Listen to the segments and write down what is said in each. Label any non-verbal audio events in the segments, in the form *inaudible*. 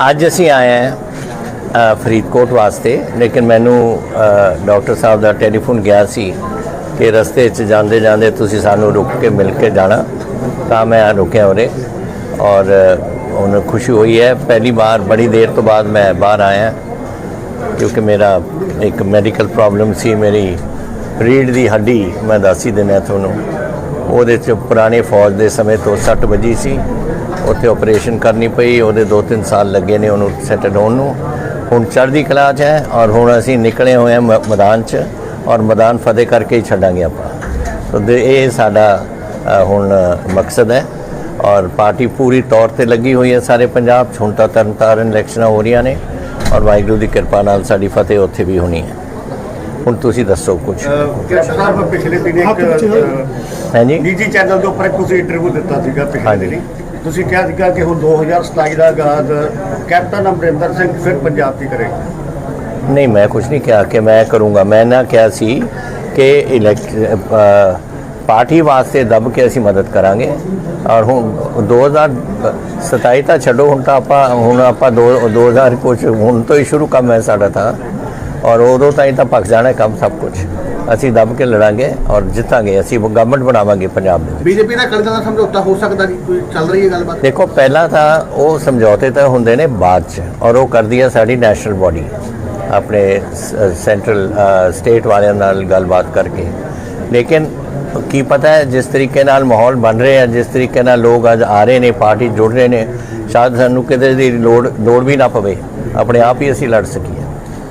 ਅੱਜ ਅਸੀਂ ਆਏ ਹਾਂ ਫਰੀਦਕੋਟ ਵਾਸਤੇ ਲੇਕਿਨ ਮੈਨੂੰ ਡਾਕਟਰ ਸਾਹਿਬ ਦਾ ਟੈਲੀਫੋਨ ਗਿਆ ਸੀ ਕਿ ਰਸਤੇ 'ਚ ਜਾਂਦੇ ਜਾਂਦੇ ਤੁਸੀਂ ਸਾਨੂੰ ਰੁਕ ਕੇ ਮਿਲ ਕੇ ਜਾਣਾ ਤਾਂ ਮੈਂ ਰੁਕਿਆ ਉਰੇ ਔਰ ਅ, ਉਹਨੂੰ ਖੁਸ਼ੀ ਹੋਈ ਹੈ। ਪਹਿਲੀ ਵਾਰ ਬੜੀ ਦੇਰ ਤੋਂ ਬਾਅਦ ਮੈਂ ਬਾਹਰ ਆਇਆ ਕਿਉਂਕਿ ਮੇਰਾ ਇੱਕ ਮੈਡੀਕਲ ਪ੍ਰੋਬਲਮ ਸੀ ਮੇਰੀ ਰੀੜ ਦੀ ਹੱਡੀ ਮੈਂ ਦੱਸ ਹੀ ਦਿੰਦਾ ਤੁਹਾਨੂੰ। ਉਹਦੇ 'ਚ ਪੁਰਾਣੇ ਫੌਜ ਦੇ ਸਮੇਂ ਤੋਂ ਸੱਟ ਵੱਜੀ ਸੀ। ਉੱਥੇ ਆਪਰੇਸ਼ਨ ਕਰਨੀ ਪਈ ਉਹਦੇ 2-3 ਸਾਲ ਲੱਗੇ ਨੇ ਉਹਨੂੰ ਸੈਟਲ ਹੋਣ ਨੂੰ। ਹੁਣ ਚੜ੍ਹਦੀ ਕਲਾ 'ਚ ਹੈ ਔਰ ਹੁਣ ਅਸੀਂ ਨਿਕਲੇ ਹੋਏ ਹਾਂ ਮ- ਮੈਦਾਨ 'ਚ ਔਰ ਮੈਦਾਨ ਫਤਿਹ ਕਰਕੇ ਹੀ ਛੱਡਾਂਗੇ ਆਪਾਂ। ਤਾਂ ਦੇ- ਇਹ ਸਾਡਾ ਹੁਣ ਮਕਸਦ ਹੈ ਔਰ ਪਾਰਟੀ ਪੂਰੀ ਤੌਰ ਤੇ ਲੱਗੀ ਹੋਈ ਹੈ ਸਾਰੇ ਪੰਜਾਬ 'ਚ। ਹੁਣ ਤਾਂ ਤਰਨਤਾਰਨ ਇਲੈਕਸ਼ਨਾਂ ਹੋ ਰਹੀਆਂ ਨੇ ਔਰ ਵਾਹਿਗੁਰੂ ਦੀ ਕਿਰਪਾ ਨਾਲ ਸਾਡੀ ਫਤਿਹ ਉੱਥੇ ਵੀ ਹੋਣੀ ਹੈ। ਹੁਣ ਤੁਸੀਂ ਦੱਸੋ ਕੁਝ ਸਾਹਿਬ ਪਿਛਲੇ ਦਿਨ ਇੱਕ ਅਹ, ਹਾਂਜੀ ਨਿੱਜੀ ਚੈਨਲ ਦੇ ਉੱਪਰ ਇੱਕ ਤੁਸੀਂ ਇੰਟਰਵਿਊ ਦਿੱਤਾ ਸੀਗਾ ਪਿਛਲੇ। ਦਿਨੀ। ਤੁਸੀਂ ਕਿਹਾ ਸੀਗਾ ਕਿ ਹੁਣ 2027 ਦਾ ਆਗਾਜ਼, ਕੈਪਟਨ ਅਮਰਿੰਦਰ ਸਿੰਘ ਫਿਰ ਪੰਜਾਬ ਦੀ ਕਰੇਗਾ। ਨਹੀਂ, ਮੈਂ ਕੁਝ ਨਹੀਂ ਕਿਹਾ ਕਿ ਮੈਂ ਕਰੂੰਗਾ। ਮੈਂ ਨਾ ਕਿਹਾ ਸੀ ਕਿ ਇਲੈਕਟ ਪਾਰਟੀ ਵਾਸਤੇ ਦਬ ਕੇ ਅਸੀਂ ਮਦਦ ਕਰਾਂਗੇ। ਔਰ ਹੁਣ 2027 ਤਾਂ ਛੱਡੋ, ਹੁਣ ਤਾਂ ਆਪਾਂ, ਹੁਣ ਆਪਾਂ ਦੋ 2000 ਕੁਝ ਹੁਣ ਤੋਂ ਹੀ ਸ਼ੁਰੂ ਕੰਮ ਹੈ ਸਾਡਾ ਤਾਂ। ਔਰ ਉਦੋਂ ਤਾਈਂ ਤਾਂ ਪੱਕ ਜਾਣਾ ਕੰਮ ਸਭ ਕੁਝ ਅਸੀਂ ਦਬ ਕੇ ਲੜਾਂਗੇ ਔਰ ਜਿੱਤਾਂਗੇ ਅਸੀਂ ਗਵਰਨਮੈਂਟ ਬਣਾਵਾਂਗੇ ਪੰਜਾਬ ਦੇ ਵਿੱਚ। ਬੀਜੇਪੀ ਅਕਾਲੀ ਦਲ ਨਾਲ ਸਮਝੌਤਾ ਹੋ ਸਕਦਾ ਜੀ ਕੋਈ ਚੱਲ ਰਹੀ ਹੈ ਗੱਲਬਾਤ। ਦੇਖੋ ਪਹਿਲਾਂ ਤਾਂ ਉਹ ਸਮਝੌਤੇ ਤਾਂ ਹੁੰਦੇ ਨੇ ਬਾਅਦ ਚ ਔਰ ਉਹ ਕਰਦੀ ਹੈ ਸਾਡੀ ਨੈਸ਼ਨਲ ਬਾਡੀ ਆਪਣੇ ਸੈਂਟਰਲ ਸਟੇਟ ਵਾਲਿਆਂ ਨਾਲ ਗੱਲਬਾਤ ਕਰਕੇ। ਲੇਕਿਨ ਕੀ ਪਤਾ ਹੈ ਜਿਸ ਤਰੀਕੇ ਨਾਲ ਮਾਹੌਲ ਬਣ ਰਿਹਾ ਹੈ ਜਿਸ ਤਰੀਕੇ ਨਾਲ ਲੋਕ ਅੱਜ ਆ ਰਹੇ ਨੇ ਪਾਰਟੀ ਜੁੜ ਰਹੇ ਨੇ ਸ਼ਾਇਦ ਸਾਨੂੰ ਕਿਤੇ ਦੀ ਲੋੜ ਲੋੜ ਵੀ ਨਾ ਪਵੇ ਆਪਣੇ ਆਪ ਹੀ ਅਸੀਂ ਲੜ ਸਕੀਏ।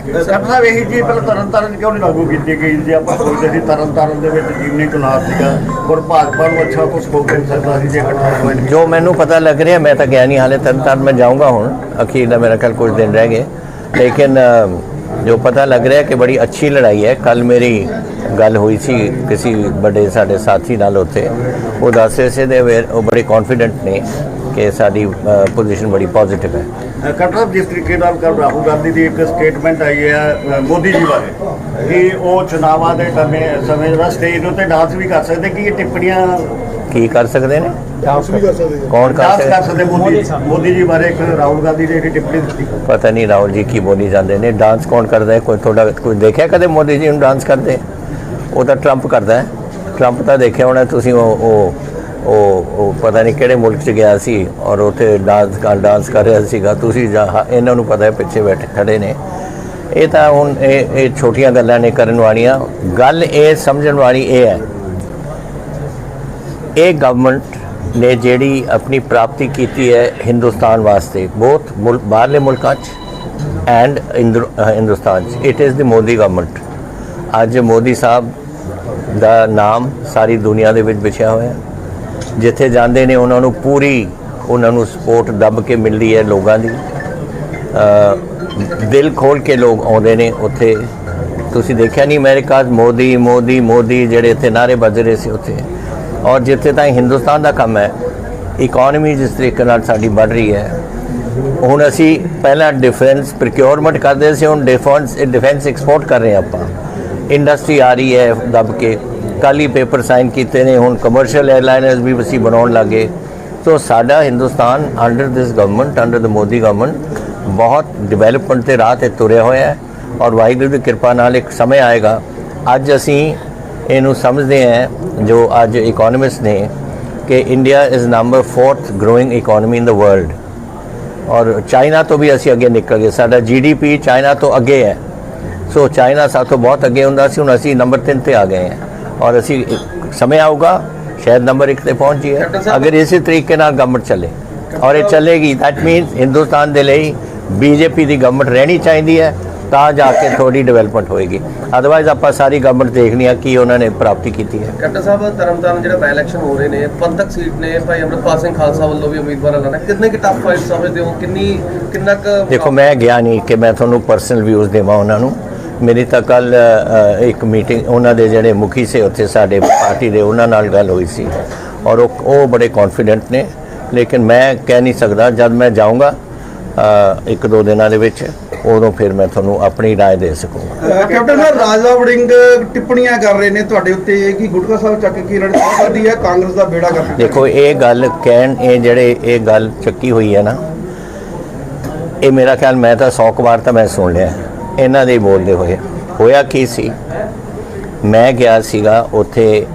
ਕੈਪਟਨ ਸਾਹਿਬ ਇਹੀ ਚੀਜ਼ ਪਹਿਲਾਂ ਤਰਨ ਤਾਰਨ ਕਿਉਂ ਨਹੀਂ ਲਾਗੂ ਕੀਤੀ ਗਈ ਜੇ? ਆਪਾਂ ਸੋਚਦੇ ਸੀ ਤਰਨ ਤਾਰਨ ਦੇ ਵਿੱਚ ਜੀਵਨੀ ਚੁਣਾਵ ਸੀਗਾ ਔਰ ਭਾਜਪਾ ਨੂੰ ਅੱਛਾ ਕੁਝ ਹੋ ਕੇ ਸਕਦਾ ਸੀ ਜੇ ਇਕੱਠਾ ਜੋ ਮੈਨੂੰ ਪਤਾ ਲੱਗ ਰਿਹਾ, ਮੈਂ ਤਾਂ ਗਿਆ ਨਹੀਂ, ਹਾਲੇ ਤਰਨ ਤਾਰਨ ਮੈਂ ਜਾਊਂਗਾ ਹੁਣ, ਅਖੀਰ ਦਾ ਮੇਰਾ ਕੱਲ ਕੁਝ ਦਿਨ ਰਹਿ ਗਏ। ਲੇਕਿਨ ਜੋ ਪਤਾ ਲੱਗ ਰਿਹਾ ਕਿ ਬੜੀ ਅੱਛੀ ਲੜਾਈ ਹੈ ਕੱਲ ਮੇਰੀ ਗੱਲ ਹੋਈ ਸੀ ਕਿਸੇ ਵੱਡੇ ਸਾਡੇ ਸਾਥੀ ਨਾਲ ਉੱਥੇ, ਉਹ ਦੱਸ ਰਹੇ ਸੀ ਦੇ ਉਹ ਬੜੇ ਕੌਨਫੀਡੈਂਟ ਨੇ ਕਿ ਸਾਡੀ ਪੋਜੀਸ਼ਨ ਬੜੀ ਪੋਜ਼ਿਟਿਵ ਹੈ। ਸਾਹਿਬ ਜਿਸ ਤਰੀਕੇ ਨਾਲ ਕੱਲ ਰਾਹੁਲ ਗਾਂਧੀ ਦੀ ਇੱਕ ਸਟੇਟਮੈਂਟ ਆਈ ਹੈ ਮੋਦੀ ਜੀ ਬਾਰੇ ਕਿ ਉਹ ਚੁਣਾਵਾਂ ਦੇ ਸਮੇਂ ਸਮੇਂ ਜਿਹੜਾ ਸਟੇਜ ਉੱਤੇ ਡਾਂਸ ਵੀ ਕਰ ਸਕਦੇ ਕਿ ਇਹ ਟਿੱਪਣੀਆਂ ਕੀ ਕਰ ਸਕਦੇ ਨੇ? ਡਾਂਸ ਵੀ ਕਰ ਸਕਦੇ ਕੌਣ ਕਰ ਡਾਂਸ ਕਰ ਸਕਦੇ? ਸਕਦੇ ਮੋਦੀ ਮੋਦੀ ਜੀ ਬਾਰੇ ਇੱਕ ਰਾਹੁਲ ਗਾਂਧੀ ਦੀ ਜਿਹੜੀ ਟਿੱਪਣੀ ਦਿੱਤੀ। ਪਤਾ ਨਹੀਂ ਰਾਹੁਲ ਜੀ ਕੀ ਬੋਲੀ ਜਾਂਦੇ ਨੇ। ਡਾਂਸ ਕੌਣ ਕਰਦਾ ਹੈ? ਕੋਈ ਤੁਹਾਡਾ ਕੋਈ ਦੇਖਿਆ ਕਦੇ ਮੋਦੀ ਜੀ ਨੂੰ ਡਾਂਸ ਕਰਦੇ? ਉਹ ਤਾਂ ਟਰੰਪ ਕਰਦਾ ਹੈ। ਟਰੰਪ ਤਾਂ ਦੇਖਿਆ ਹੋਣਾ ਤੁਸੀਂ ਉਹ ਉਹ ਉਹ ਪਤਾ ਨਹੀਂ ਕਿਹੜੇ ਮੁਲਕ 'ਚ ਗਿਆ ਸੀ ਔਰ ਉੱਥੇ ਡਾਂਸ ਕਰ ਡਾਂਸ ਕਰ ਰਿਹਾ ਸੀਗਾ। ਤੁਸੀਂ ਜਾ- ਹਾਂ, ਇਹਨਾਂ ਨੂੰ ਪਤਾ ਹੈ ਪਿੱਛੇ ਬੈਠੇ ਖੜੇ ਨੇ। ਇਹ ਤਾਂ ਹੁਣ ਇਹ ਇਹ ਛੋਟੀਆਂ ਗੱਲਾਂ ਨੇ ਕਰਨ ਵਾਲੀਆਂ। ਗੱਲ ਇਹ ਸਮਝਣ ਵਾਲੀ ਇਹ ਹੈ ਇਹ ਗਵਰਨਮੈਂਟ ਨੇ ਜਿਹੜੀ ਆਪਣੀ ਪ੍ਰਾਪਤੀ ਕੀਤੀ ਹੈ ਹਿੰਦੁਸਤਾਨ ਵਾਸਤੇ ਬਹੁਤ ਮੁਲਕ ਬਾਹਰਲੇ ਮੁਲਕਾਂ 'ਚ ਐਂਡ ਹਿੰਦੁਸਤਾਨ 'ਚ। It is the Modi government ਅੱਜ ਮੋਦੀ ਸਾਹਿਬ ਦਾ ਨਾਮ ਸਾਰੀ ਦੁਨੀਆ ਦੇ ਵਿੱਚ ਵਿਛਿਆ ਹੋਇਆ ਹੈ। ਜਿੱਥੇ ਜਾਂਦੇ ਨੇ, ਉਹਨਾਂ ਨੂੰ ਪੂਰੀ, ਉਹਨਾਂ ਨੂੰ ਸਪੋਰਟ ਦੱਬ ਕੇ ਮਿਲਦੀ ਹੈ ਲੋਕਾਂ ਦੀ। ਦਿਲ ਖੋਲ ਕੇ ਲੋਕ ਆਉਂਦੇ ਨੇ ਉੱਥੇ। ਤੁਸੀਂ ਦੇਖਿਆ ਨਹੀਂ, ਅਮਰੀਕਾ 'ਚ ਮੋਦੀ ਮੋਦੀ ਮੋਦੀ ਜਿਹੜੇ ਇੱਥੇ ਨਾਰੇ ਵੱਜ ਰਹੇ ਸੀ ਉੱਥੇ। ਔਰ ਜਿੱਥੇ ਤਾਂ ਹਿੰਦੁਸਤਾਨ ਦਾ ਕੰਮ ਹੈ ਇਕਨੋਮੀ ਜਿਸ ਤਰੀਕੇ ਨਾਲ ਸਾਡੀ ਵੱਧ ਰਹੀ ਹੈ। ਹੁਣ ਅਸੀਂ ਪਹਿਲਾਂ ਡਿਫੈਂਸ ਪ੍ਰੋਕਿਉਰਮੈਂਟ ਕਰਦੇ ਸੀ, ਹੁਣ ਡਿਫੈਂਸ ਡਿਫੈਂਸ ਐਕਸਪੋਰਟ ਕਰ ਰਹੇ ਹਾਂ ਆਪਾਂ। ਇੰਡਸਟਰੀ ਆ ਰਹੀ ਹੈ ਦੱਬ ਕੇ। ਕੱਲ੍ਹ ਹੀ ਪੇਪਰ ਸਾਈਨ ਕੀਤੇ ਨੇ ਹੁਣ ਕਮਰਸ਼ੀਅਲ 에ਅਰਲਾਈਨਰਸ ਵੀ ਅਸੀਂ ਬਣਾਉਣ ਲੱਗੇ ਸੋ ਸਾਡਾ Hindustan under this government under the Modi government ਬਹੁਤ ਡਿਵੈਲਪਮੈਂਟ ਤੇ ਰਾਹ ਤੇ ਤੁਰਿਆ ਹੋਇਆ ਹੈ ਔਰ ਵਾਹਿਗੁਰੂ ਦੀ ਕਿਰਪਾ ਨਾਲ ਇੱਕ ਸਮੇਂ ਆਏਗਾ ਅੱਜ ਅਸੀਂ ਇਹਨੂੰ ਸਮਝਦੇ ਹਾਂ ਜੋ ਅੱਜ ਇਕਨੋਮਿਸਟ ਨੇ ਕਿ India is number 4th growing economy in the world ਔਰ ਚਾਈਨਾ ਤੋਂ ਵੀ ਅਸੀਂ ਅੱਗੇ ਨਿਕਲ ਗਏ ਸਾਡਾ ਜੀਡੀਪੀ ਚਾਈਨਾ ਤੋਂ ਅੱਗੇ ਹੈ ਸੋ ਚਾਈਨਾ ਸਾਥੋਂ ਬਹੁਤ ਅੱਗੇ ਹੁੰਦਾ ਸੀ ਹੁਣ ਅਸੀਂ ਨੰਬਰ 3 ਤੇ ਆ ਗਏ ਹਾਂ ਔਰ ਅਸੀਂ ਸਮੇਂ ਆਊਗਾ ਸ਼ਾਇਦ ਨੰਬਰ 1 ਤੇ ਪਹੁੰਚ ਜਾਈਏ। ਅਗਰ ਇਸੇ ਤਰੀਕੇ ਨਾਲ ਗਵਰਨਮੈਂਟ ਚੱਲੇ ਔਰ ਇਹ ਚੱਲੇਗੀ ਦੈਟ ਮੀਨਸ ਹਿੰਦੁਸਤਾਨ ਦੇ ਲਈ ਬੀਜੇਪੀ ਦੀ ਗਵਰਨਮੈਂਟ ਰਹਿਣੀ ਚਾਹੀਦੀ ਹੈ ਤਾਂ ਜਾ ਕੇ ਥੋੜੀ ਡਿਵੈਲਪਮੈਂਟ ਹੋਏਗੀ। ਅਦਰਵਾਈਜ਼ ਆਪਾਂ ਸਾਰੀ ਗਵਰਨਮੈਂਟ ਦੇਖਣੀ ਆ ਕੀ ਉਹਨਾਂ ਨੇ ਪ੍ਰਾਪਤੀ ਕੀਤੀ ਹੈ। ਕੈਪਟਨ ਸਾਹਿਬ ਤਰਨਤਾਰਨ ਜਿਹੜਾ ਬਾਈ ਇਲੈਕਸ਼ਨ ਹੋ ਰਹੇ ਨੇ ਪੰਥਕ ਸੀਟ ਨੇ ਭਾਈ ਅਮਰਪਾਲ ਸਿੰਘ ਖਾਲਸਾ ਵੱਲੋਂ ਵੀ ਉਮੀਦਵਾਰ ਐਲਾਨਾ ਕਿੰਨੇ ਕਿ ਟਫ ਫਾਈਟ ਸਮਝਦੇ ਹੋ? ਕਿੰਨੀ ਕਿੰਨਾ ਕੁ ਦੇਖੋ ਮੈਂ ਗਿਆ ਨਹੀਂ ਕਿ ਮੈਂ ਤੁਹਾਨੂੰ ਪਰਸਨਲ ਵਿਊਜ਼ ਦੇਵਾਂ ਉਹਨਾਂ ਨੂੰ। ਮੇਰੀ ਤਾਂ ਕੱਲ ਇੱਕ ਮੀਟਿੰਗ ਉਹਨਾਂ ਦੇ ਜਿਹੜੇ ਮੁਖੀ ਸੇ ਉੱਥੇ ਸਾਡੇ ਪਾਰਟੀ ਦੇ ਉਹਨਾਂ ਨਾਲ ਗੱਲ ਹੋਈ ਸੀ ਔਰ ਉਹ ਉਹ ਬੜੇ ਕੌਨਫੀਡੈਂਟ ਨੇ ਲੇਕਿਨ ਮੈਂ ਕਹਿ ਨਹੀਂ ਸਕਦਾ ਜਦ ਮੈਂ ਜਾਊਂਗਾ ਅ, ਇੱਕ ਦੋ ਦਿਨਾਂ ਦੇ ਵਿੱਚ ਉਦੋਂ ਫਿਰ ਮੈਂ ਤੁਹਾਨੂੰ ਆਪਣੀ رائے ਦੇ ਸਕੂੰਗਾ ਕੈਪਟਨ ਸਾਹਿਬ ਰਾਜਾ ਵੜਿੰਗ ਟਿੱਪਣੀਆਂ ਕਰ ਰਹੇ ਨੇ ਤੁਹਾਡੇ ਉੱਤੇ ਕਿ ਗੁਟਕਾ ਸਾਹਿਬ ਚੱਕ ਕੇ ਲੜਨਾ ਕਰਦੀ ਹੈ ਕਾਂਗਰਸ ਦਾ ਬੇੜਾ ਕਰ ਦੇਖੋ ਇਹ ਗੱਲ ਕਹਿਣ ਇਹ ਜਿਹੜੇ ਇਹ ਗੱਲ ਚੱਕੀ ਹੋਈ ਹੈ ਨਾ ਇਹ ਮੇਰਾ ਖਿਆਲ ਮੈਂ ਤਾਂ 100 ਕੁ ਵਾਰ ਤਾਂ ਮੈਂ ਸੁਣ ਲਿਆ ਇਹਨਾਂ ਦੇ ਬੋਲਦੇ ਹੋਏ। ਹੋਇਆ ਕੀ ਸੀ? ਮੈਂ ਗਿਆ ਸੀਗਾ ਉੱਥੇ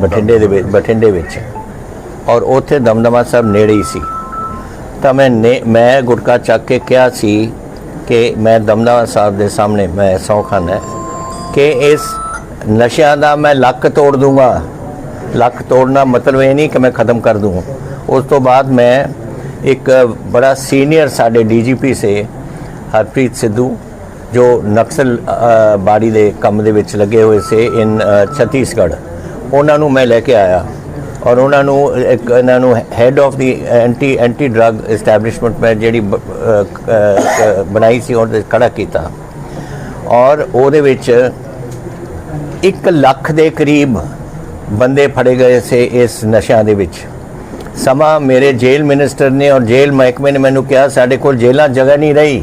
ਬਠਿੰਡੇ ਦੇ ਵਿੱਚ, ਬਠਿੰਡੇ ਵਿੱਚ। ਔਰ ਉੱਥੇ ਦਮਦਮਾ ਸਾਹਿਬ ਨੇੜੇ ਹੀ ਸੀ। ਤਾਂ ਮੈਂ ਨੇ, ਮੈਂ ਗੁਟਕਾ ਚੱਕ ਕੇ ਕਿਹਾ ਸੀ ਕਿ ਮੈਂ ਦਮਦਮਾ ਸਾਹਿਬ ਦੇ ਸਾਹਮਣੇ, ਮੈਂ ਸਹੁੰ ਖਾਨਾ ਹੈ ਕਿ ਇਸ ਨਸ਼ਿਆਂ ਦਾ ਮੈਂ ਲੱਕ ਤੋੜ ਦੂੰਗਾ। ਲੱਕ ਤੋੜਨਾ ਮਤਲਬ ਇਹ ਨਹੀਂ ਕਿ ਮੈਂ ਖਤਮ ਕਰ ਦੂੰ। ਉਸ ਤੋਂ ਬਾਅਦ ਮੈਂ ਇੱਕ ਬੜਾ ਸੀਨੀਅਰ ਸਾਡੇ ਡੀਜੀਪੀ ਸੇ ਹਰਪ੍ਰੀਤ ਸਿੱਧੂ, ਜੋ ਨਕਸਲ ਬਾੜੀ ਦੇ ਕੰਮ ਦੇ ਵਿੱਚ ਲੱਗੇ ਹੋਏ ਸੀ ਇਨ ਛੱਤੀਸਗੜ੍ਹ। ਉਹਨਾਂ ਨੂੰ ਮੈਂ ਲੈ ਕੇ ਆਇਆ ਔਰ ਉਹਨਾਂ ਨੂੰ ਇੱਕ, ਇਹਨਾਂ ਨੂੰ head of the anti anti drug establishment ਮੈਂ ਜਿਹੜੀ ਬਣਾਈ ਸੀ ਉਹਦੇ ਖੜਾ ਕੀਤਾ। ਔਰ ਉਹਦੇ ਵਿੱਚ 1 ਲੱਖ ਦੇ ਕਰੀਬ ਬੰਦੇ ਫੜੇ ਗਏ ਸੀ ਇਸ ਨਸ਼ਿਆਂ ਦੇ ਵਿੱਚ। ਸਮਾਂ ਮੇਰੇ ਜੇਲ੍ਹ ਮਿਨਿਸਟਰ ਨੇ ਔਰ ਜੇਲ੍ਹ ਮਹਿਕਮੇ ਨੇ ਮੈਨੂੰ ਕਿਹਾ, ਸਾਡੇ ਕੋਲ ਜੇਲ੍ਹਾਂ ਜਗ੍ਹਾ ਨਹੀਂ ਰਹੀ।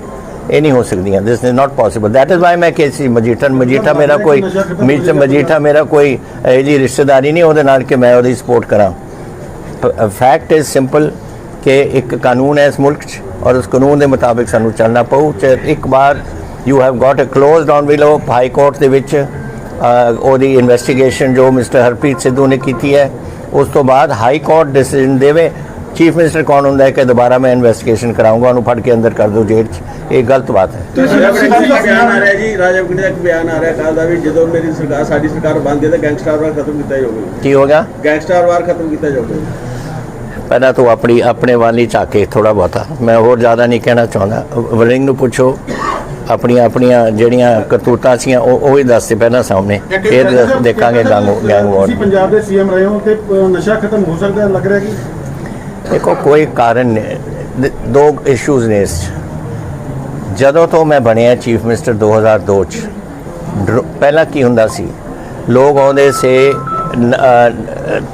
ਇਹ ਨਹੀਂ ਹੋ ਸਕਦੀਆਂ। This is not possible that is why ਮੈਂ ਕੇਸੀ ਮਜੀਠਾ ਮਜੀਠਾ ਮੇਰਾ ਕੋਈ ਮੀਟ ਮਜੀਠਾ ਮੇਰਾ ਕੋਈ ਇਹ ਜੀ ਰਿਸ਼ਤੇਦਾਰੀ ਨਹੀਂ, ਉਹਦੇ ਨਾਲ ਕਿ ਮੈਂ ਉਹਦੀ ਸਪੋਰਟ ਕਰਾਂ। ਫੈਕਟ ਇਜ਼ ਸਿੰਪਲ ਕਿ ਇੱਕ ਕਾਨੂੰਨ ਹੈ ਇਸ ਮੁਲਕ 'ਚ ਔਰ ਉਸ ਕਾਨੂੰਨ ਦੇ ਮੁਤਾਬਿਕ ਸਾਨੂੰ ਚੱਲਣਾ ਪਊ। ਇੱਕ ਵਾਰ you have got a closed on below high court ਦੇ ਵਿੱਚ ਉਹਦੀ ਇਨਵੈਸਟੀਗੇਸ਼ਨ ਜੋ ਮਿਸਟਰ ਹਰਪ੍ਰੀਤ ਸਿੱਧੂ ਨੇ ਕੀਤੀ ਹੈ, ਉਸ ਤੋਂ ਬਾਅਦ ਹਾਈ ਕੋਰਟ ਡਿਸੀਜਨ ਦੇਵੇ ਚੀਫ ਮਿਨਿਸਟਰ ਕੌਣ ਹੁੰਦਾ ਹੈ ਕਿ ਦੁਬਾਰਾ ਮੈਂ ਇਨਵੈਸਟੀਗੇਸ਼ਨ ਕਰਾਉਂਗਾ ਉਹਨੂੰ ਫੜ ਕੇ ਅੰਦਰ ਕਰ ਦੋ ਜੇਲ੍ਹ 'ਚ? ਇਹ ਗਲਤ ਬਾਤ ਹੈ। ਰਾਜਾ ਵੜਿੰਗ ਦਾ ਬਿਆਨ ਆ ਰਿਹਾ ਜੀ ਰਾਜਾ ਵੜਿੰਗ ਦਾ ਇੱਕ ਬਿਆਨ ਆ ਰਿਹਾ ਕੱਲ ਦਾ ਵੀ ਜਦੋਂ ਮੇਰੀ ਸਰਕਾਰ ਸਾਡੀ ਸਰਕਾਰ ਬਣਦੀ ਹੈ ਤਾਂ ਗੈਂਗਸਟਰ ਵਾਰ ਖਤਮ ਕੀਤਾ ਜਾਊਗਾ। ਕੀ ਹੋ ਗਿਆ? ਗੈਂਗਸਟਰ ਵਾਰ ਖਤਮ ਕੀਤਾ ਜਾਊਗਾ। ਪਹਿਲਾਂ ਤੂੰ ਆਪਣੀ ਆਪਣੇ ਵਾਲੀ ਝਾਕੇ ਥੋੜਾ ਬਹੁਤਾ। ਮੈਂ ਹੋਰ ਜ਼ਿਆਦਾ ਨਹੀਂ ਕਹਿਣਾ ਚਾਹੁੰਦਾ। ਵਲਿੰਗ ਨੂੰ ਪੁੱਛੋ ਆਪਣੀਆਂ ਆਪਣੀਆਂ ਜਿਹੜੀਆਂ ਕਰਤੂਤਾਂ ਸੀਆਂ ਉਹ ਉਹ ਹੀ ਦੱਸ ਦੇ ਪਹਿਲਾਂ ਸਾਹਮਣੇ। ਫਿਰ ਦੇਖਾਂਗੇ ਗੈਂਗ ਗੈਂਗ ਵਾਰ ਤੁਸੀਂ ਪੰਜਾਬ ਦੇ ਸੀਐਮ ਰਹੇ ਹੋ ਤੇ ਨਸ਼ਾ ਖਤਮ ਹੋ ਸਕਦਾ ਲੱਗ ਰਿਹਾ ਕਿ ਦੇਖੋ, ਕੋਈ ਕਾਰਨ ਨਹੀਂ। ਦੋ ਇਸ਼ੂਜ਼ ਨੇ ਇਸ 'ਚ। ਜਦੋਂ ਤੋਂ ਮੈਂ ਬਣਿਆ ਚੀਫ ਮਿਨਿਸਟਰ 2002 ਚ, ਡਰ- ਪਹਿਲਾਂ ਕੀ ਹੁੰਦਾ ਸੀ? ਲੋਕ ਆਉਂਦੇ ਸੇ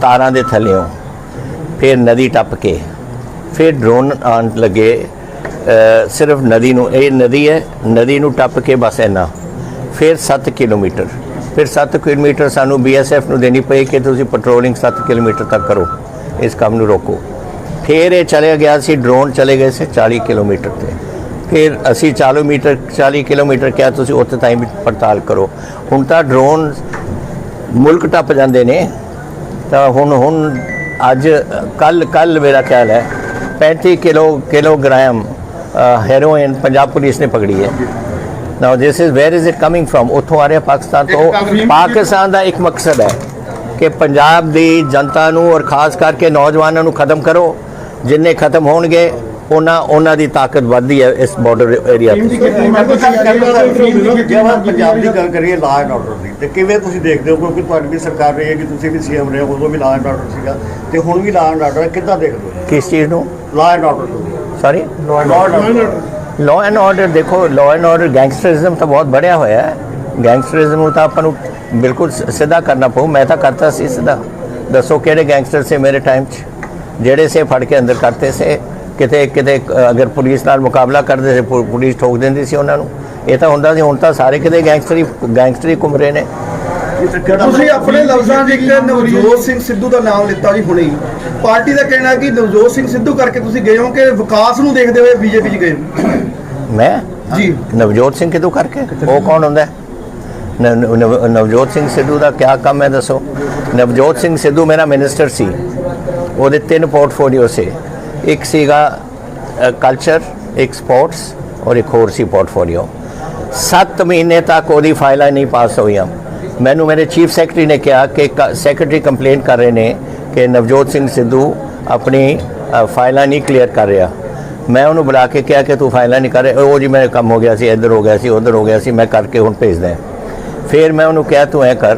ਤਾਰਾਂ ਦੇ ਥੱਲਿਓਂ, ਫਿਰ ਨਦੀ ਟੱਪ ਕੇ, ਫਿਰ ਡਰੋਨ ਆਉਣ ਲੱਗੇ ਸਿਰਫ ਨਦੀ ਨੂੰ, ਇਹ ਨਦੀ ਹੈ, ਨਦੀ ਨੂੰ ਟੱਪ ਕੇ ਬਸ ਇੰਨਾ। ਫਿਰ 7 ਕਿਲੋਮੀਟਰ। ਫਿਰ 7 ਕਿਲੋਮੀਟਰ ਸਾਨੂੰ ਬੀਐਸਐਫ ਨੂੰ ਦੇਣੀ ਪਈ ਕਿ ਤੁਸੀਂ ਪੈਟਰੋਲਿੰਗ 7 ਕਿਲੋਮੀਟਰ ਤੱਕ ਕਰੋ। ਇਸ ਕੰਮ ਨੂੰ ਰੋਕੋ। ਫਿਰ ਇਹ ਚਲੇ ਗਿਆ ਸੀ ਡਰੋਨ ਚਲੇ ਗਏ ਸੀ 40 ਕਿਲੋਮੀਟਰ ਤੇ। ਫਿਰ ਅਸੀਂ 40 ਮੀਟਰ 40 ਕਿਲੋਮੀਟਰ ਕਿਹਾ ਤੁਸੀਂ ਉੱਥੇ ਤਾਈਂ ਵੀ ਪੜਤਾਲ ਕਰੋ। ਹੁਣ ਤਾਂ ਡਰੋਨ ਮੁਲਕ ਟੱਪ ਜਾਂਦੇ ਨੇ। ਤਾਂ ਹੁਣ ਹੁਣ ਅੱਜ ਕੱਲ ਕੱਲ ਮੇਰਾ ਖਿਆਲ ਹੈ 35 kilo kilogram heroin Punjab police ਨੇ ਪਕੜੀ ਹੈ। Now this is where is it coming from ਉੱਥੋਂ ਆ ਰਿਹਾ ਪਾਕਿਸਤਾਨ ਤੋਂ। ਪਾਕਿਸਤਾਨ ਦਾ ਇੱਕ ਮਕਸਦ ਹੈ ਕਿ ਪੰਜਾਬ ਦੀ ਜਨਤਾ ਨੂੰ ਔਰ ਖਾਸ ਕਰਕੇ ਨੌਜਵਾਨਾਂ ਨੂੰ ਖਤਮ ਕਰੋ। ਜਿੰਨੇ ਖਤਮ ਹੋਣਗੇ ਉਹਨਾਂ ਉਹਨਾਂ ਦੀ ਤਾਕਤ ਵੱਧਦੀ ਹੈ ਇਸ ਬਾਰਡਰ ਏਰੀਆ ਤੇ। ਪੰਜਾਬ ਦੀ ਗੱਲ ਕਰੀਏ ਲਾਅ ਐਂਡ ਆਰਡਰ ਦੀ ਤੇ ਕਿਵੇਂ ਤੁਸੀਂ ਦੇਖਦੇ ਹੋ ਕਿਉਂਕਿ ਤੁਹਾਡੀ ਵੀ ਸਰਕਾਰ ਰਹੀ ਹੈ ਕਿ ਤੁਸੀਂ ਵੀ ਸੀਐਮ ਰਹੇ ਹੋ ਉਦੋਂ ਵੀ ਲਾਅ ਐਂਡ ਆਰਡਰ ਸੀਗਾ ਤੇ ਹੁਣ ਵੀ ਲਾਅ ਐਂਡ ਆਰਡਰ ਕਿੱਦਾਂ ਦੇਖਦੇ ਹੋ? ਕਿਸ ਚੀਜ਼ ਨੂੰ? ਲਾਅ ਐਂਡ ਆਰਡਰ ਨੂੰ। Sorry law and law and order ਦੇਖੋ ਲਾਅ ਐਂਡ ਆਰਡਰ ਗੈਂਗਸਟਰਿਜ਼ਮ ਤਾਂ ਬਹੁਤ ਬੜਿਆ ਹੋਇਆ ਹੈ। ਗੈਂਗਸਟਰਿਜ਼ਮ ਨੂੰ ਤਾਂ ਆਪਾਂ ਨੂੰ ਬਿਲਕੁਲ ਸਿੱਧਾ ਕਰਨਾ ਪਊ ਮੈਂ ਤਾਂ ਕਰਤਾ ਸੀ ਸਿੱਧਾ। ਦੱਸੋ ਕਿਹੜੇ ਗੈਂਗਸਟਰ ਸੇ ਮੇਰੇ ਟਾਈਮ 'ਚ? ਜਿਹੜੇ ਸੇ ਫੜ ਕੇ ਅੰਦਰ ਕਰਤੇ ਸੇ ਕਿਤੇ ਕਿਤੇ ਅਗਰ ਪੁਲਿਸ ਨਾਲ ਮੁਕਾਬਲਾ ਕਰਦੇ ਸੀ ਪੁਲਿਸ ਠੋਕ ਦਿੰਦੀ ਸੀ ਉਹਨਾਂ ਨੂੰ। ਇਹ ਤਾਂ ਹੁੰਦਾ ਸੀ ਹੁਣ ਤਾਂ ਸਾਰੇ ਕਿਤੇ ਗੈਂਗਸਟਰੀ ਗੈਂਗਸਟਰੀ ਘੁੰਮ ਰਹੇ ਨੇ। ਤੁਸੀਂ ਆਪਣੇ ਲਫ਼ਜ਼ਾਂ 'ਚ ਇੱਕ ਨਵਜੋਤ ਸਿੰਘ ਸਿੱਧੂ ਦਾ ਨਾਮ ਲਿੱਤਾ ਜੀ ਹੁਣੇ ਪਾਰਟੀ ਦਾ ਕਹਿਣਾ ਕਿ ਨਵਜੋਤ ਸਿੰਘ ਸਿੱਧੂ ਕਰਕੇ ਤੁਸੀਂ ਗਏ ਹੋ ਕਿ ਵਿਕਾਸ ਨੂੰ ਦੇਖਦੇ ਹੋਏ ਬੀਜੇਪੀ 'ਚ ਗਏ ਮੈਂ? ਜੀ। ਨਵਜੋਤ ਸਿੰਘ ਕਿਦੋਂ ਕਰਕੇ? ਉਹ ਕੌਣ ਹੁੰਦਾ ਹੈ? ਨਵਜੋਤ ਸਿੰਘ ਸਿੱਧੂ ਦਾ ਕੀ ਕੰਮ ਹੈ ਦੱਸੋ? ਨਵਜੋਤ ਸਿੰਘ ਸਿੱਧੂ ਮੇਰਾ ਮਿਨਿਸਟਰ ਸੀ। ਉਹਦੇ ਤਿੰਨ ਪੋਰਟਫੋਲੀਓ ਸੀ। ਇੱਕ ਸੀਗਾ ਕਲਚਰ ਇੱਕ ਸਪੋਰਟਸ ਔਰ ਇੱਕ ਹੋਰ ਸੀ ਪੋਰਟਫੋਲੀਓ। 7 ਮਹੀਨੇ ਤੱਕ ਉਹਦੀ ਫਾਈਲਾਂ ਨਹੀਂ ਪਾਸ ਹੋਈਆਂ। ਮੈਨੂੰ ਮੇਰੇ ਚੀਫ ਸੈਕਟਰੀ ਨੇ ਕਿਹਾ ਕਿ ਸੈਕਟਰੀ ਕੰਪਲੇਂਟ ਕਰ ਰਹੇ ਨੇ ਕਿ ਨਵਜੋਤ ਸਿੰਘ ਸਿੱਧੂ ਆਪਣੀ ਫਾਈਲਾਂ ਨਹੀਂ ਕਲੀਅਰ ਕਰ ਰਿਹਾ। ਮੈਂ ਉਹਨੂੰ ਬੁਲਾ ਕੇ ਕਿਹਾ ਕਿ ਤੂੰ ਫਾਈਲਾਂ ਨਹੀਂ ਕਰ ਰਿਹਾ। ਉਹ ਜੀ ਮੇਰੇ ਕੰਮ ਹੋ ਗਿਆ ਸੀ, ਇੱਧਰ ਹੋ ਗਿਆ ਸੀ, ਉੱਧਰ ਹੋ ਗਿਆ ਸੀ, ਮੈਂ ਕਰਕੇ ਹੁਣ ਭੇਜਦਾ ਫਿਰ ਮੈਂ ਉਹਨੂੰ ਕਿਹਾ, ਤੂੰ ਐ ਕਰ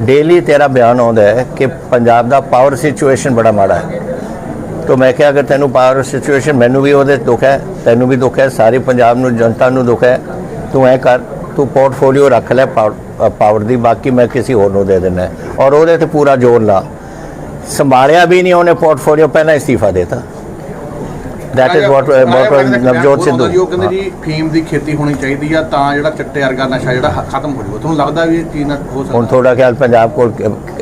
ਡੇਲੀ ਤੇਰਾ ਬਿਆਨ ਆਉਂਦਾ ਹੈ ਕਿ ਪੰਜਾਬ ਦਾ ਪਾਵਰ ਸਿਚੁਏਸ਼ਨ ਬੜਾ ਮਾੜਾ ਹੈ। ਤੋ ਮੈਂ ਕਿਹਾ, ਅਗਰ ਤੈਨੂੰ ਪਾਵਰ ਸਿਚੁਏਸ਼ਨ ਮੈਨੂੰ ਵੀ ਉਹਦੇ ਦੁੱਖ ਹੈ, ਤੈਨੂੰ ਵੀ ਦੁੱਖ ਹੈ, ਸਾਰੇ ਪੰਜਾਬ ਨੂੰ, ਜਨਤਾ ਨੂੰ ਦੁੱਖ ਹੈ, ਤੂੰ ਐ ਕਰ, ਤੂੰ ਪੋਰਟਫੋਲੀਓ ਰੱਖ ਲੈ ਪਾਵਰ ਦੀ, ਬਾਕੀ ਮੈਂ ਕਿਸੇ ਹੋਰ ਨੂੰ ਦੇ ਦਿੰਦਾ। ਔਰ ਉਹਦੇ ਤੇ ਪੂਰਾ ਜ਼ੋਰ ਲਾ। ਸੰਭਾਲਿਆ ਵੀ ਨਹੀਂ ਉਹਨੇ ਪੋਰਟਫੋਲੀਓ ਪਹਿਲਾਂ ਇਸਤੀਫਾ ਦੇਤਾ। That is what what Navjot Sidhu ਉਹ ਕਹਿੰਦੇ ਜੀ ਫੀਮ ਦੀ ਖੇਤੀ ਹੋਣੀ ਚਾਹੀਦੀ ਆ ਤਾਂ ਜਿਹੜਾ ਚਿੱਟੇ ਵਰਗਾ ਨਸ਼ਾ ਜਿਹੜਾ ਖਤਮ ਹੋ ਜਾਊਗਾ। ਤੁਹਾਨੂੰ ਲੱਗਦਾ ਵੀ ਇਹ ਚੀਜ਼ ਨਾਲ ਹੋ ਹੁਣ ਸਕਦਾ ਥੋੜਾ ਖਿਆਲ ਪੰਜਾਬ ਕੋਲ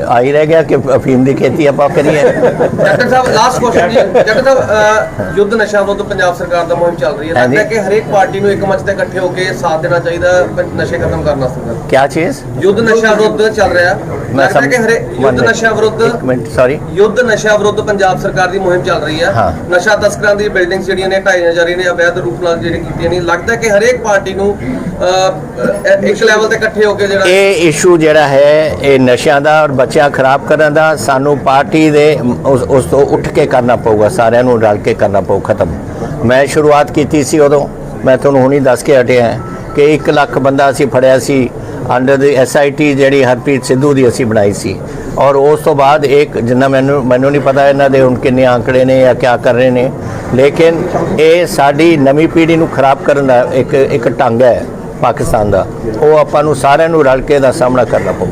ਆ ਹੀ ਰਹਿ ਗਿਆ ਕਿ ਅਫੀਮ ਦੀ ਖੇਤੀ ਆਪਾਂ ਕਰੀਏ? *laughs* ਡਾਕਟਰ ਸਾਹਿਬ ਲਾਸਟ ਕੁਐਸਚਨ ਜੀ। ਡਾਕਟਰ ਸਾਹਿਬ ਅਹ, ਯੁੱਧ ਨਸ਼ਾ ਵਿਰੁੱਧ ਪੰਜਾਬ ਸਰਕਾਰ ਦਾ ਮੁਹਿੰਮ ਚੱਲ ਰਹੀ ਹੈ। ਲੱਗਦਾ ਹੈ ਕਿ ਹਰੇਕ ਪਾਰਟੀ ਨੂੰ ਇੱਕ ਮੰਚ ਤੇ ਇਕੱਠੇ ਹੋ ਕੇ ਸਾਥ ਦੇਣਾ ਚਾਹੀਦਾ ਪ- ਨਸ਼ੇ ਖਤਮ ਕਰਨ ਵਾਸਤੇ? ਕੀ ਚੀਜ਼? ਯੁੱਧ ਨਸ਼ਾ ਵਿਰੁੱਧ ਚੱਲ ਰਿਹਾ। ਮੈਂ ਲੱਗਦਾ ਹੈ ਕਿ ਸਮਝ- ਹਰੇ one ਯੁੱਧ minute, ਨਸ਼ਾ ਵਿਰੁੱਧ ਇੱਕ ਮਿੰਟ ਸੌਰੀ ਯੁੱਧ ਨਸ਼ਾ ਵਿਰੁੱਧ ਪੰਜਾਬ ਸਰਕਾਰ ਦੀ ਮੁਹਿੰਮ ਚੱਲ ਰਹੀ ਹੈ। ਹਾਂ। ਨਸ਼ਾ ਤਸਕਰਾਂ ਦੀ ਬਿਲਡਿੰਗਸ ਜਿਹੜੀਆਂ ਨੇ ਢਾਈਆਂ ਜਾ ਰਹੀਆਂ ਨੇ ਅਵੈਧ ਰੂਪ ਨਾਲ ਜਿਹੜੀਆਂ ਕੀਤੀਆਂ ਨੇ। ਲੱਗਦਾ ਕਿ ਹਰੇਕ ਪਾਰਟੀ ਨੂੰ ਇੱਕ ਲੈਵਲ ਤੇ ਇਕੱਠੇ ਹੋ ਕੇ ਜਿਹੜਾ ਇਹ ਇਸ਼ੂ ਜਿਹੜਾ ਹੈ, ਇਹ ਨਸ਼ਿਆਂ ਦਾ ਔਰ ਬੱਚਿਆਂ ਖਰਾਬ ਕਰਨ ਦਾ, ਸਾਨੂੰ ਪਾਰਟੀ ਦੇ ਉਸ ਉਸ ਤੋਂ ਉੱਠ ਕੇ ਕਰਨਾ ਪਊਗਾ, ਸਾਰਿਆਂ ਨੂੰ ਰਲ ਕੇ ਕਰਨਾ ਪਊ, ਖਤਮ। ਮੈਂ ਸ਼ੁਰੂਆਤ ਕੀਤੀ ਸੀ ਉਦੋਂ, ਮੈਂ ਤੁਹਾਨੂੰ ਹੁਣੀ ਦੱਸ ਕੇ ਹਟਿਆ ਕਿ 1 ਲੱਖ ਬੰਦਾ ਅਸੀਂ ਫੜਿਆ ਸੀ ਅੰਡਰ ਦੀ ਐਸਆਈਟੀ ਜਿਹੜੀ ਹਰਪ੍ਰੀਤ ਸਿੱਧੂ ਦੀ ਅਸੀਂ ਬਣਾਈ ਸੀ। ਔਰ ਉਸ ਤੋਂ ਬਾਅਦ ਇੱਕ, ਜਿੰਨਾ ਮੈਨੂੰ ਮੈਨੂੰ ਨਹੀਂ ਪਤਾ ਇਹਨਾਂ ਦੇ ਹੁਣ ਕਿੰਨੇ ਆંકੜੇ ਨੇ ਜਾਂ ਕਿਆ ਕਰ ਰਹੇ ਨੇ ਲੇਕਿਨ ਇਹ ਸਾਡੀ ਨਵੀਂ ਪੀੜ੍ਹੀ ਨੂੰ ਖਰਾਬ ਕਰਨ ਦਾ ਇੱਕ ਇੱਕ ਢੰਗ ਹੈ ਪਾਕਿਸਤਾਨ ਦਾ। ਉਹ ਆਪਾਂ ਨੂੰ ਸਾਰਿਆਂ ਨੂੰ ਰਲ ਕੇ ਦਾ ਸਾਹਮਣਾ ਕਰਨਾ ਪਊ।